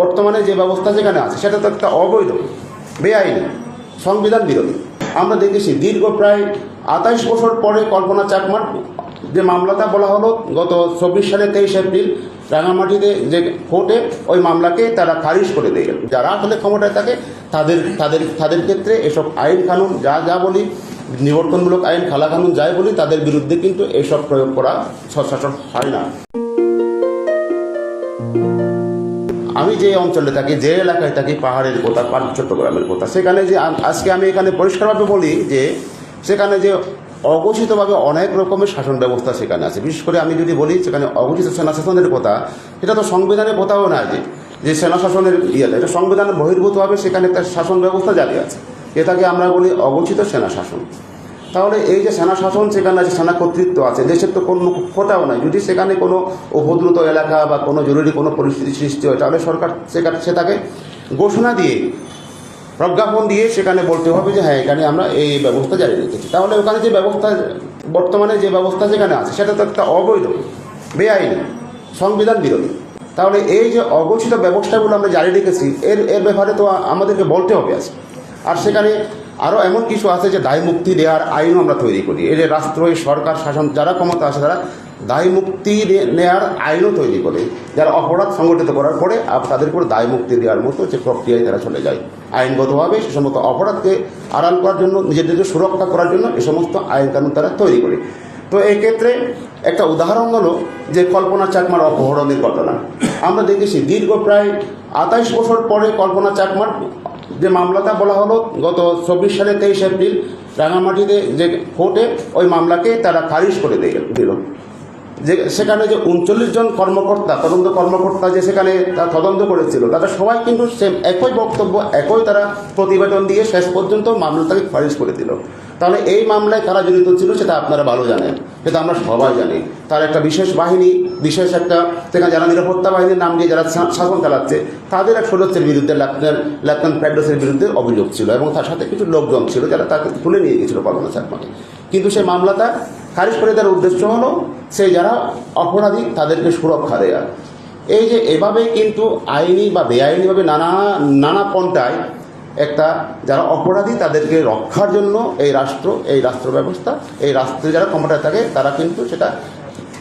বর্তমানে যে ব্যবস্থা যেখানে আছে, সেটা তো একটা অবৈধ, বেআইনি, সংবিধান বিরোধী। আমরা দেখেছি দীর্ঘ প্রায় আঠাইশ বছর পরে কল্পনা চাকমার যে মামলাটা বলা হলো, গত চব্বিশ সালে তেইশ এপ্রিল, রাঙামাটিতে যে কোর্টে ওই মামলাকে তারা খারিজ করে দিয়ে গেল। যারা আসলে ক্ষমতায় থাকে, তাদের তাদের তাদের ক্ষেত্রে এসব আইন কানুন, যা যা বলি, নিবর্তনমূলক আইন, খালা কানুন, যাই বলি, তাদের বিরুদ্ধে কিন্তু এসব প্রয়োগ করা সচরাচর হয় না। আমি যে অঞ্চলে থাকি, যে এলাকায় থাকি, পাহাড়ের কোথা চট্টগ্রামের কোথা, সেখানে যে আজকে আমি এখানে পরিষ্কারভাবে বলি যে, সেখানে যে অঘোষিতভাবে অনেক রকমের শাসন ব্যবস্থা সেখানে আছে। বিশেষ করে আমি যদি বলি, সেখানে অঘোষিত সেনা শাসনের কথা, এটা তো সংবিধানের কোথাও না যে যে সেনা শাসনের ইয়েটা এটা সংবিধানের বহির্ভূতভাবে সেখানে একটা শাসন ব্যবস্থা জারি আছে। এটাকে আমরা বলি অঘোষিত সেনা শাসন। তাহলে এই যে সেনা শাসন, সেখানে আছে সেনা কর্তৃত্ব আছে, দেশের তো কোনো কোথাও নাই। যদি সেখানে কোনো উপদ্রুত এলাকা বা কোনো জরুরি কোনো পরিস্থিতি সৃষ্টি হয়, তাহলে সরকার সেখানে সেটাকে ঘোষণা দিয়ে, প্রজ্ঞাপন দিয়ে সেখানে বলতে হবে যে হ্যাঁ এখানে আমরা এই ব্যবস্থা জারি রেখেছি। তাহলে ওখানে যে ব্যবস্থা, বর্তমানে যে ব্যবস্থা সেখানে আছে, সেটা তো একটা অবৈধ, বেআইনি, সংবিধান বিরোধী। তাহলে এই যে অঘোষিত ব্যবস্থাগুলো আমরা জারি রেখেছি, এর এর ব্যাপারে তো আমাদেরকে বলতে হবে আজ। আর সেখানে আরও এমন কিছু আছে যে দায় মুক্তি দেওয়ার আইনও আমরা তৈরি করি। এই যে রাষ্ট্র সরকার, শাসন, যারা ক্ষমতা আছে তারা দায় মুক্তি নেওয়ার আইনও তৈরি করে, যারা অপরাধ সংগঠিত করার পরে তাদের উপর দায় মুক্তি দেওয়ার মতো যে প্রক্রিয়ায় তারা চলে যায়। আইনগতভাবে সে সমস্ত অপরাধকে আড়াল করার জন্য নিজেদেরকে সুরক্ষা করার জন্য এই সমস্ত আইন কানুন তারা তৈরি করে। তো এই ক্ষেত্রে একটা উদাহরণ হলো যে কল্পনা চাকমার অপহরণের ঘটনা। আমরা দেখেছি দীর্ঘ প্রায় আঠাইশ বছর পরে কল্পনা চাকমার যে মামলাটা বলা হলো, গত চব্বিশ সালে তেইশ এপ্রিল, রাঙামাটিতে যে কোর্টে ওই মামলাকে তারা খারিজ করে দিল। যে সেখানে যে উনচল্লিশ জন কর্মকর্তা, তদন্ত কর্মকর্তা যে সেখানে তারা তদন্ত করেছিল তারা সবাই কিন্তু সেম একই বক্তব্য, একই তারা প্রতিবেদন দিয়ে শেষ পর্যন্ত মামলাটাকে খারিজ করে দিল। তাহলে এই মামলায় কারা জড়িত ছিল সেটা আপনারা ভালো জানেন। সেটা আমরা সবাই জানি। তার একটা বিশেষ বাহিনী, বিশেষ একটা সেখানে যারা নিরাপত্তা বাহিনীর নাম দিয়ে যারা শাসন চালাচ্ছে, তাদের এক সদস্যের বিরুদ্ধে লেফটেন্যান্ট লেফটেন্যান্ট প্যাডোসের বিরুদ্ধে অভিযোগ ছিল এবং তার সাথে কিছু লোকজন ছিল যারা তাকে তুলে নিয়ে গেছিল কল্পনা চাকমাকে কিন্তু সেই মামলাটা খারিজ করে দেওয়ার উদ্দেশ্য হলো, সেই যারা অপরাধী, তাদেরকে সুরক্ষা দেয়া। এই যে এভাবে কিন্তু আইনি বা বেআইনিভাবে নানা নানা পন্থায় একটা যারা অপরাধী তাদেরকে রক্ষার জন্য এই রাষ্ট্র এই রাষ্ট্র ব্যবস্থা, এই রাষ্ট্রে যারা ক্ষমতায় থাকে, তারা কিন্তু সেটা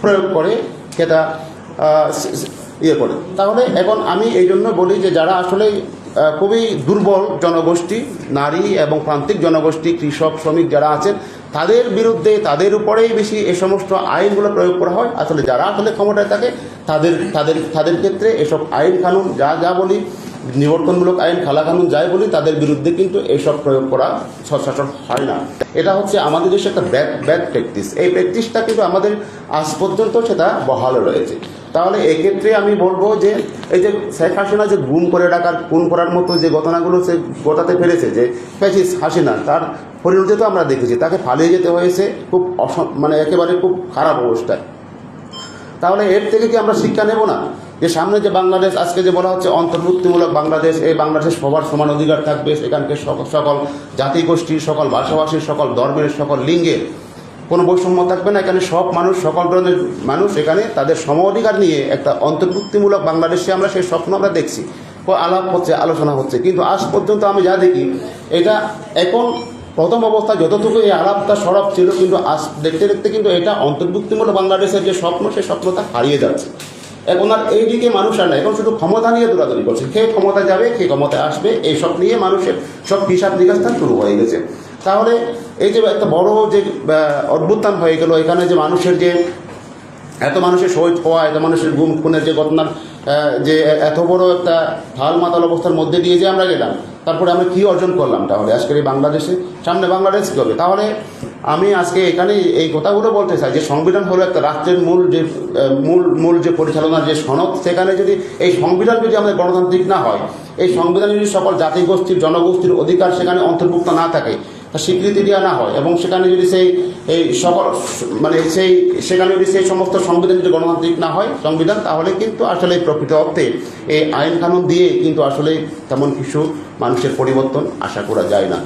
প্রয়োগ করে, সেটা ইয়ে করে। তাহলে এখন আমি এই জন্য বলি যে যারা আসলে খুবই দুর্বল জনগোষ্ঠী, নারী এবং প্রান্তিক জনগোষ্ঠী, কৃষক, শ্রমিক যারা আছেন, তাদের বিরুদ্ধে, তাদের উপরেই বেশি এ সমস্ত আইনগুলো প্রয়োগ করা হয়। আসলে যারা আসলে ক্ষমতায় থাকে, তাদের তাদের তাদের ক্ষেত্রে এসব আইন কানুন, যা যা বলি নিবর্তনমূলক আইন, খালা কানুন যাই বলি, তাদের বিরুদ্ধে কিন্তু এসব প্রয়োগ করা সচরাচর হয় না। এটা হচ্ছে আমাদের দেশে একটা ব্যাড ব্যাড প্র্যাকটিস। এই প্র্যাকটিসটা কিন্তু আমাদের আজ পর্যন্ত সেটা বহাল রয়েছে। তাহলে এক্ষেত্রে আমি বলব যে, এই যে শেখ হাসিনা যে গুম করে ডাকার খুন করার মতো যে ঘটনাগুলো সে গোটাতে ফেলেছে, যে ফ্যাসিস হাসিনা, তার পরিণতি তো আমরা দেখেছি। তাকে ফালিয়ে যেতে হয়েছে খুব অস- মানে একেবারে খুব খারাপ অবস্থায়। তাহলে এর থেকে কি আমরা শিক্ষা নেব না? যে সামনে যে বাংলাদেশ, আজকে যে বলা হচ্ছে অন্তর্ভুক্তিমূলক বাংলাদেশ, এই বাংলাদেশ সবার সমান অধিকার থাকবে। সকল সকল জাতিগোষ্ঠীর সকল ভাষাভাষীর সকল ধর্মের, সকল লিঙ্গের কোনো বৈষম্য থাকবে না। এখানে সব মানুষ, সকল ধরনের মানুষ এখানে তাদের সম অধিকার নিয়ে একটা অন্তর্ভুক্তিমূলক বাংলাদেশে আমরা সেই স্বপ্ন আমরা দেখছি। আলাপ হচ্ছে, আলোচনা হচ্ছে। কিন্তু আজ পর্যন্ত আমি যা দেখি, এটা এখন প্রথম অবস্থা যতটুকু এই আলাপটা সরব ছিল, কিন্তু আজ দেখতে দেখতে কিন্তু এটা অন্তর্ভুক্তিমূলক বাংলাদেশের যে স্বপ্ন, সেই স্বপ্নটা হারিয়ে যাচ্ছে। এখন আর এইদিকে মানুষ আর না এখন শুধু ক্ষমতা নিয়ে দৌড়াদৌড়ি করছে। কে ক্ষমতা যাবে, কে ক্ষমতা আসবে, এই সব নিয়ে মানুষের সব হিসাব নিকাশটা শুরু হয়ে গেছে। তাহলে এই যে একটা বড় যে অভ্যুত্থান হয়ে গেল, এখানে যে মানুষের যে, এত মানুষের শহীদ হওয়া, এত মানুষের গুম খুনের যে ঘটনার যে এত বড় একটা ঢাল মাতাল অবস্থার মধ্যে দিয়ে যে আমরা গেলাম, তারপরে আমরা কি অর্জন করলাম তাহলে? আজকের এই বাংলাদেশে, সামনে বাংলাদেশ কী হবে? তাহলে আমি আজকে এখানে এই কথাগুলো বলতে চাই, যে সংবিধান হলো একটা রাষ্ট্রের মূল যে মূল মূল যে পরিচালনার যে সনদ, সেখানে যদি এই সংবিধান যদি আমাদের গণতান্ত্রিক না হয়, এই সংবিধানে যদি সকল জাতিগোষ্ঠীর, জনগোষ্ঠীর অধিকার সেখানে অন্তর্ভুক্ত না থাকে, তা স্বীকৃতি দেওয়া না হয়, এবং সেখানে যদি সেই, এই সকল মানে সেই, সেখানে যদি সেই সমস্ত সংবিধান যদি গণতান্ত্রিক না হয়, সংবিধান, তাহলে কিন্তু আসলে প্রকৃত অর্থে এই আইন কানুন দিয়ে কিন্তু আসলে তেমন কিছু মানুষের পরিবর্তন আশা করা যায় না।